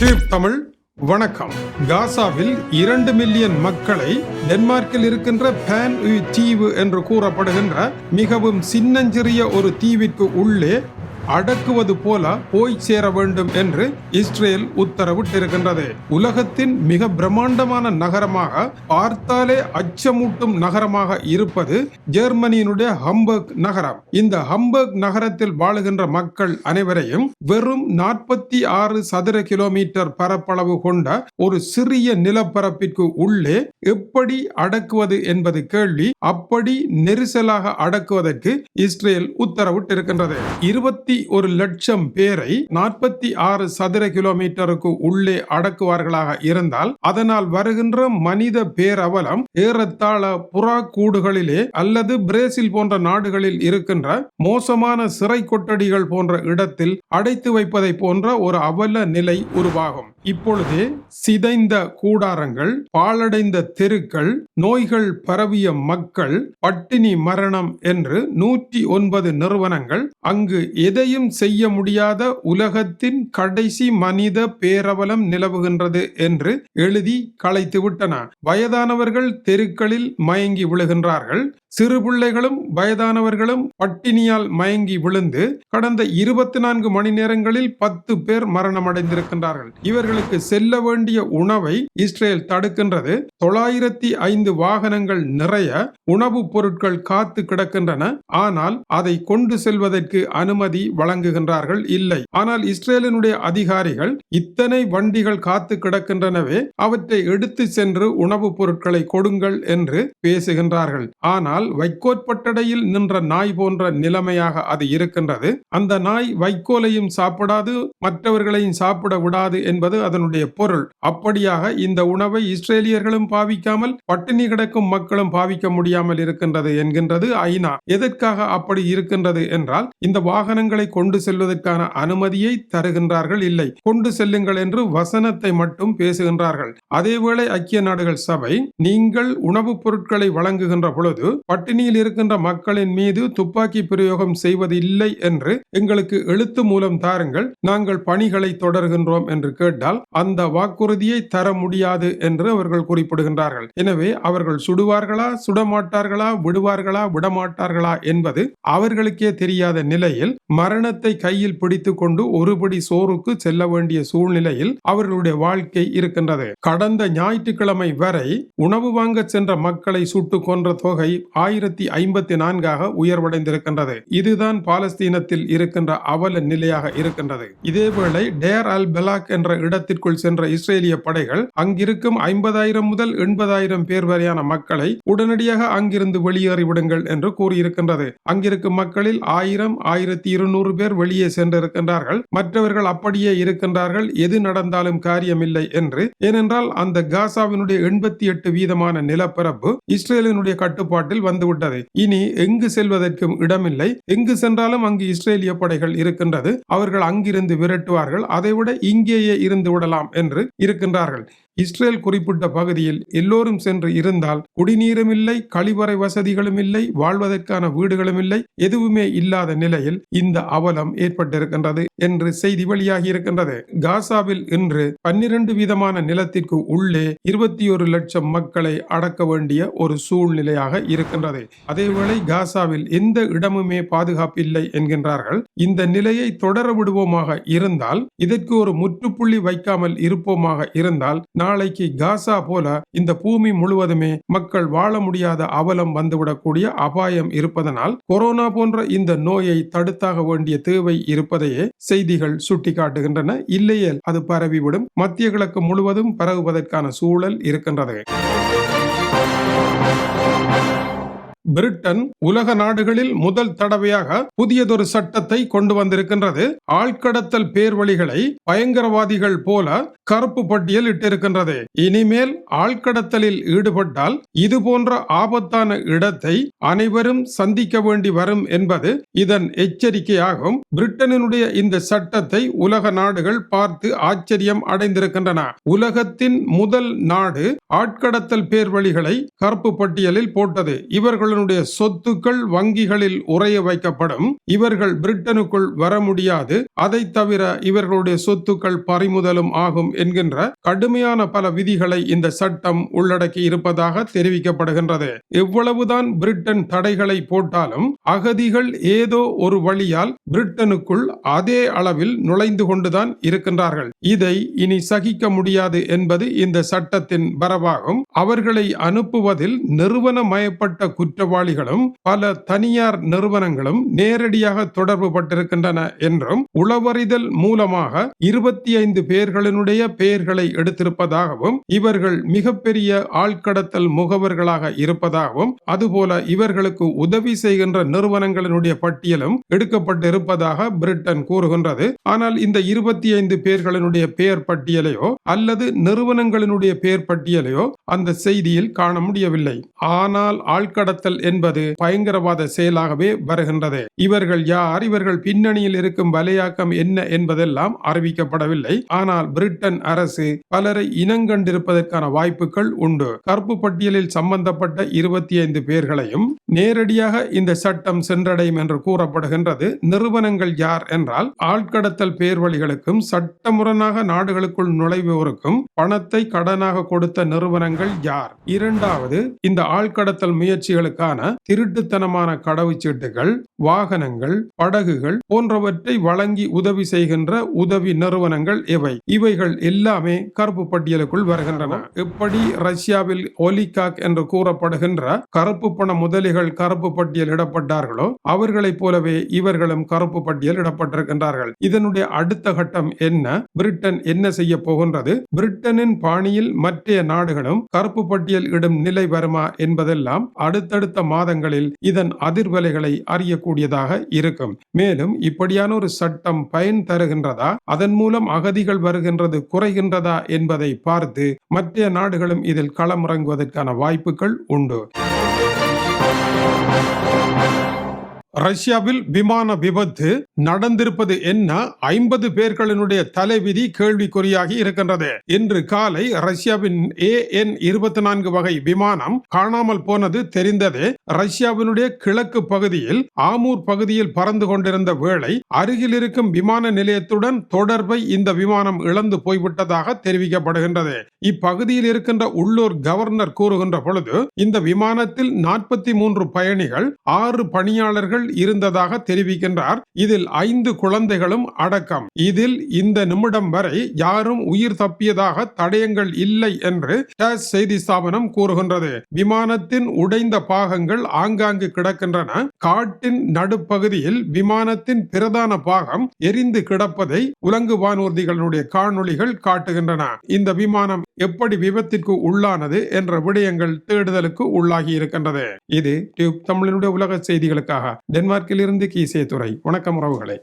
Tube Tamil வணக்கம். காசாவில் இரண்டு மில்லியன் மக்களை டென்மார்க்கில் இருக்கின்ற பேன் தீவு என்று கூறப்படுகின்ற மிகவும் சின்னஞ்சிறிய ஒரு தீவிற்கு உள்ளே அடக்குவது போல போய் சேர வேண்டும் என்று இஸ்ரேல் உத்தரவிட்டிருக்கின்றது. உலகத்தின் மிக பிரம்மாண்டமான நகரமாக பார்த்தாலே அச்சமூட்டும் நகரமாக இருப்பது ஜெர்மனியினுடைய ஹம்பர்க் நகரம். இந்த ஹம்பர்க் நகரத்தில் வாழுகின்ற மக்கள் அனைவரையும் வெறும் நாற்பத்தி ஆறு சதுர கிலோமீட்டர் பரப்பளவு கொண்ட ஒரு சிறிய நிலப்பரப்பிற்கு உள்ளே எப்படி அடக்குவது என்பது கேள்வி அப்படி நெரிசலாக அடக்குவதற்கு இஸ்ரேல் உத்தரவிட்டிருக்கின்றது. இருபத்தி ஒரு லட்சம் பேரை நாற்பத்தி ஆறு சதுர கிலோமீட்டருக்கு உள்ளே அடக்குவார்களாக இருந்தால் அதனால் வருகின்ற மனித பேரவலம் ஏறத்தாழ புறா கூடுகளிலே அல்லது பிரேசில் போன்ற நாடுகளில் இருக்கின்ற மோசமான சிறை கொட்டடிகள் போன்ற இடத்தில் அடைத்து வைப்பதை போன்ற ஒரு அவல நிலை உருவாகும். இப்பொழுது சிதைந்த கூடாரங்கள் பாழடைந்த தெருக்கள் நோய்கள் பரவிய மக்கள் பட்டினி மரணம் என்று நூற்றி ஒன்பது நிறுவனங்கள் அங்கு எதை எதையும் செய்ய முடியாத உலகத்தின் கடைசி மனித பேரவலம் நிலவுகின்றது என்று எழுதி களைத்து விட்டன. வயதானவர்கள் தெருக்களில் மயங்கி விழுகின்றார்கள். சிறு பிள்ளைகளும் வயதானவர்களும் பட்டினியால் மயங்கி விழுந்து கடந்த இருபத்தி நான்கு மணி நேரங்களில் பத்து பேர் மரணமடைந்திருக்கின்றார்கள். இவர்களுக்கு செல்ல வேண்டிய உணவை இஸ்ரேல் தடுக்கின்றது. தொள்ளாயிரத்தி ஐந்து வாகனங்கள் நிறைய உணவுப் பொருட்கள் காத்து கிடக்கின்றன. ஆனால் அதை கொண்டு செல்வதற்கு அனுமதி வழங்குகின்றார்கள் இல்லை. ஆனால் இஸ்ரேலினுடைய அதிகாரிகள் இத்தனை வண்டிகள் காத்து கிடக்கின்றனவே அவற்றை எடுத்து சென்று உணவுப் பொருட்களை கொடுங்கள் என்று பேசுகின்றார்கள். ஆனால் வைக்கோற்பட்டடையில் நின்ற நாய் போன்ற நிலைமையாக அது இருக்கின்றது. அந்த நாய் வைக்கோலையும் சாப்பிடாது மற்றவர்களையும் சாப்பிட விடாது என்பது அதனுடைய பொருள். அப்படியாக இந்த உணவை இஸ்ரேலியர்களும் பாவிக்காமல் பட்டினி கிடக்கும் மக்களும் பாவிக்க முடியாமல் இருக்கின்றது என்கின்றது ஐநா. எதற்காக அப்படி இருக்கின்றது என்றால் இந்த வாகனங்கள் பொருட்களை கொண்டு செல்வதற்கான அனுமதியை தருகின்றார்கள் இல்லை. கொண்டு செல்லுங்கள் என்று வசனத்தை மட்டும் பேசுகின்றார்கள். அதேவேளை ஐக்கிய நாடுகள் சபை நீங்கள் உணவுப் பொருட்களை வழங்குகின்ற பொழுது பட்டினியில் இருக்கின்ற மக்களின் மீது துப்பாக்கி பிரயோகம் செய்வது இல்லை என்று எங்களுக்கு எழுத்து மூலம் தாருங்கள். நாங்கள் பணிகளை தொடர்கின்றோம் என்று கேட்டால் அந்த வாக்குறுதியை தர முடியாது என்று அவர்கள் குறிப்பிடுகின்றார்கள். எனவே அவர்கள் சுடுவார்களா சுடமாட்டார்களா விடுவார்களா விடமாட்டார்களா என்பது அவர்களுக்கே தெரியாத நிலையில் மர மரணத்தை கையில் பிடித்துக் கொண்டு ஒருபடி சோறுக்கு செல்ல வேண்டிய சூழ்நிலையில் அவர்களுடைய வாழ்க்கை இருக்கின்றது. கடந்த ஞாயிற்றுக்கிழமை வரை உணவு வாங்க சென்ற மக்களை சுட்டு கொன்ற தொகை ஆயிரத்தி ஐம்பத்தி நான்காக உயர்வடைந்திருக்கின்றது. இதுதான் பாலஸ்தீனத்தில் இருக்கின்ற அவல நிலையாக இருக்கின்றது. இதேவேளை டேர் அல் பெலாக் என்ற இடத்திற்குள் சென்ற இஸ்ரேலிய படைகள் அங்கிருக்கும் ஐம்பதாயிரம் முதல் எண்பதாயிரம் பேர் வரையான மக்களை உடனடியாக அங்கிருந்து வெளியேறிவிடுங்கள் என்று கூறியிருக்கின்றது. அங்கிருக்கும் மக்களில் ஆயிரம் ஆயிரத்தி இருநூறு பேர் வெளியே சென்றிருக்கின்றார்கள். மற்றவர்கள் அப்படியே இருக்கின்றார்கள். எது நடந்தாலும் காரியமில்லை என்று. ஏனென்றால் அந்த காசாவினுடைய எண்பத்தி எட்டு வீதமான நிலப்பரப்பு இஸ்ரேலினுடைய கட்டுப்பாட்டில் வந்துவிட்டது. இனி எங்கு செல்வதற்கும் இடமில்லை. எங்கு சென்றாலும் அங்கு இஸ்ரேலிய படைகள் இருக்கின்றது. அவர்கள் அங்கிருந்து விரட்டுவார்கள். அதைவிட இங்கேயே இருந்து விடலாம் என்று இருக்கின்றார்கள். இஸ்ரேல் குறிப்பிட்ட பகுதியில் எல்லோரும் சென்று இருந்தால் குடிநீரும் இல்லை கழிவறை வசதிகளும் இல்லை வாழ்வதற்கான வீடுகளும் இல்லை எதுவுமே இல்லாத நிலையில் இந்த அவலம் ஏற்பட்டிருக்கின்றது என்று செய்தி வெளியாகி இருக்கின்றது காசாவில் இன்று பன்னிரண்டு விதமான நிலத்திற்கு உள்ளே இருபத்தி ஒரு லட்சம் மக்களை அடக்க வேண்டிய ஒரு சூழ்நிலையாக இருக்கின்றது. அதேவேளை காசாவில் எந்த இடமுமே பாதுகாப்பில்லை என்கின்றார்கள். இந்த நிலையை தொடர விடுவோமாக இருந்தால் இதற்கு ஒரு முற்றுப்புள்ளி வைக்காமல் இருப்போமாக இருந்தால் நாளைக்கு காசா போல இந்த பூமி முழுவதுமே மக்கள் வாழ முடியாத அவலம் வந்துவிடக்கூடிய அபாயம் இருப்பதனால் கொரோனா போன்ற இந்த நோயை தடுத்தாக வேண்டிய தேவை இருப்பதையே செய்திகள் சுட்டிக்காட்டுகின்றன. இல்லையேல் அது பரவிவிடும். மத்திய கிழக்கு முழுவதும் பரவுவதற்கான சூழல் இருக்கின்றது. பிரிட்டன் உலக நாடுகளில் முதல் தடவையாக புதியதொரு சட்டத்தை கொண்டு வந்திருக்கின்றது. ஆழ்கடத்தல் பேர்வழிகளை பயங்கரவாதிகள் போல கருப்பு பட்டியல் இட்டிருக்கின்றது. இனிமேல் ஆழ்கடத்தலில் ஈடுபட்டால் இது போன்ற ஆபத்தான இடத்தை அனைவரும் சந்திக்க வேண்டி வரும் என்பது இதன் எச்சரிக்கையாகும். பிரிட்டனினுடைய இந்த சட்டத்தை உலக நாடுகள் பார்த்து ஆச்சரியம் அடைந்திருக்கின்றன. உலகத்தின் முதல் நாடு ஆட்கடத்தல் பேர்வழிகளை கருப்பு பட்டியலில் போட்டது. இவர்களுடைய பிரிட்டனுடைய சொத்துக்கள் வங்கிகளில் உறைய வைக்கப்படும். இவர்கள் பிரிட்டனுக்குள் வர முடியாது. அதை தவிர இவர்களுடைய சொத்துக்கள் பறிமுதலும் ஆகும் என்கின்ற கடுமையான பல விதிகளை இந்த சட்டம் உள்ளடக்கி இருப்பதாக தெரிவிக்கப்படுகின்றது. எவ்வளவுதான் பிரிட்டன் தடைகளை போட்டாலும் அகதிகள் ஏதோ ஒரு வழியால் பிரிட்டனுக்குள் அதே அளவில் நுழைந்து கொண்டுதான் இருக்கின்றார்கள். இதை இனி சகிக்க முடியாது என்பது இந்த சட்டத்தின் வரவாகும். அவர்களை அனுப்புவதில் நிறுவனமயப்பட்ட குற்றவாளிகளும் பல தனியார் நிறுவனங்களும் நேரடியாக தொடர்பு பட்டிருக்கின்றன என்றும் உளவறிதல் மூலமாக இருபத்தி ஐந்து பேர்களினுடைய பெயர்களை எடுத்திருப்பதாகவும் இவர்கள் மிகப்பெரிய ஆழ்கடத்தல் முகவர்களாக இருப்பதாகவும் அதுபோல இவர்களுக்கு உதவி செய்கின்ற நிறுவனங்களினுடைய பட்டியலும் எடுக்கப்பட்டிருப்பதாக பிரிட்டன் கூறுகின்றது. ஆனால் இந்த இருபத்தி ஐந்து பேர்களினுடைய பெயர் பட்டியலையோ அல்லது நிறுவனங்களினுடைய பெயர் பட்டியலையோ அந்த செய்தியில் காண முடியவில்லை. ஆனால் ஆழ்கடத்தல் என்பது பயங்கரவாத செயலாகவே வருகின்றது. இவர்கள் யார்? இவர்கள் பின்னணியில் இருக்கும் வலையாக்கம் என்ன என்பதெல்லாம் அறிவிக்கப்படவில்லை. ஆனால் பிரிட்டன் அரசு பலரை இனங்கண்டிருப்பதற்கான வாய்ப்புகள் உண்டு. கருப்பு பட்டியலில் சம்பந்தப்பட்ட இருபத்தி ஐந்து பேர்களையும் நேரடியாக இந்த சட்டம் சென்றடையும் என்று கூறப்படுகின்றது. நிறுவனங்கள் யார் என்றால் ஆட்கடத்தல் பேர்வழிகளுக்கும் சட்டமுரணாக நாடுகளுக்குள் நுழைவோருக்கும் பணத்தை கடனாக கொடுத்த நிறுவனங்கள் யார்? இரண்டாவது இந்த ஆள்கடத்தல் முயற்சிகளுக்கான திருட்டுத்தனமான கடவுச்சீட்டுகள் வாகனங்கள் படகுகள் போன்றவற்றை வழங்கி உதவி செய்கின்ற உதவி நிறுவனங்கள் எவை இவைகள் எல்லாமே கருப்பு பட்டியலுக்குள் வருகின்றன. இப்படி ரஷ்யாவில் ஒலிகாக் என்று கூறப்படுகின்ற கருப்பு பண முதலிகள் கருப்பு பட்டியல் இடப்பட்டார்களோ அவர்களைப் போலவே இவர்களும் கருப்பு பட்டியல் இடப்பட்டிருக்கின்றார்கள். இதனுடைய அடுத்த கட்டம் என்ன? பிரிட்டன் என்ன செய்ய போகின்றது? பிரிட்டனின் பாணியில் மற்ற நாடுகளும் கருப்பு பட்டியல் இடும் நிலை வருமா என்பதெல்லாம் அடுத்தடுத்த மாதங்களில் இதன் அதிர்வலைகளை அறியக்கூடியதாக இருக்கும். மேலும் இப்படியான ஒரு சட்டம் பயன் தருகின்றதா? அதன் மூலம் அகதிகள் வருகின்றது குறைகின்றதா என்பதை பார்த்து மற்ற நாடுகளும் இதில் களமிறங்குவதற்கான வாய்ப்புகள் உண்டு. ரஷ்யாவில் விமான விபத்து நடந்திருப்பது என்ன? ஐம்பது பேர்களினுடைய தலைவிதி கேள்விக்குறியாகி இருக்கின்றது. இன்று காலை ரஷ்யாவின் ஏ என் இருபத்தி நான்கு வகை விமானம் காணாமல் போனது தெரிந்தது ரஷ்யாவினுடைய கிழக்கு பகுதியில் ஆமூர் பகுதியில் பறந்து கொண்டிருந்த வேளை அருகில் இருக்கும் விமான நிலையத்துடன் தொடர்பை இந்த விமானம் இழந்து போய்விட்டதாக தெரிவிக்கப்படுகின்றது. இப்பகுதியில் இருக்கின்ற உள்ளூர் கவர்னர் கூறுகின்ற பொழுது இந்த விமானத்தில் நாற்பத்தி மூன்று பயணிகள் ஆறு பணியாளர்கள் இருந்ததாக தெரிவிக்கின்றார். இதில் ஐந்து குழந்தைகளும் அடக்கம். இதில் இந்த நிமிடம் வரை யாரும் உயிர் தப்பியதாக தடயங்கள் இல்லை என்று டேஸ் செய்தி ஸ்தாபனம் கூறுகின்றது. விமானத்தின் உடைந்த பாகங்கள் ஆங்காங்கு கிடக்கின்றன. காட்டின் நடுப்பகுதியில் விமானத்தின் பிரதான பாகம் எரிந்து கிடப்பதை உலங்கு வானூர்திகளுடைய காணொளிகள் காட்டுகின்றன. இந்த விமானம் எப்படி விபத்திற்கு உள்ளானது என்ற விடயங்கள் தேடுதலுக்கு உள்ளாகி இருக்கின்றது. இது டியூப் தமிழனுடைய உலக செய்திகளுக்காக. டென்மார்க்கில் இருந்து கீசே துறை வணக்கம் உறவுகளை.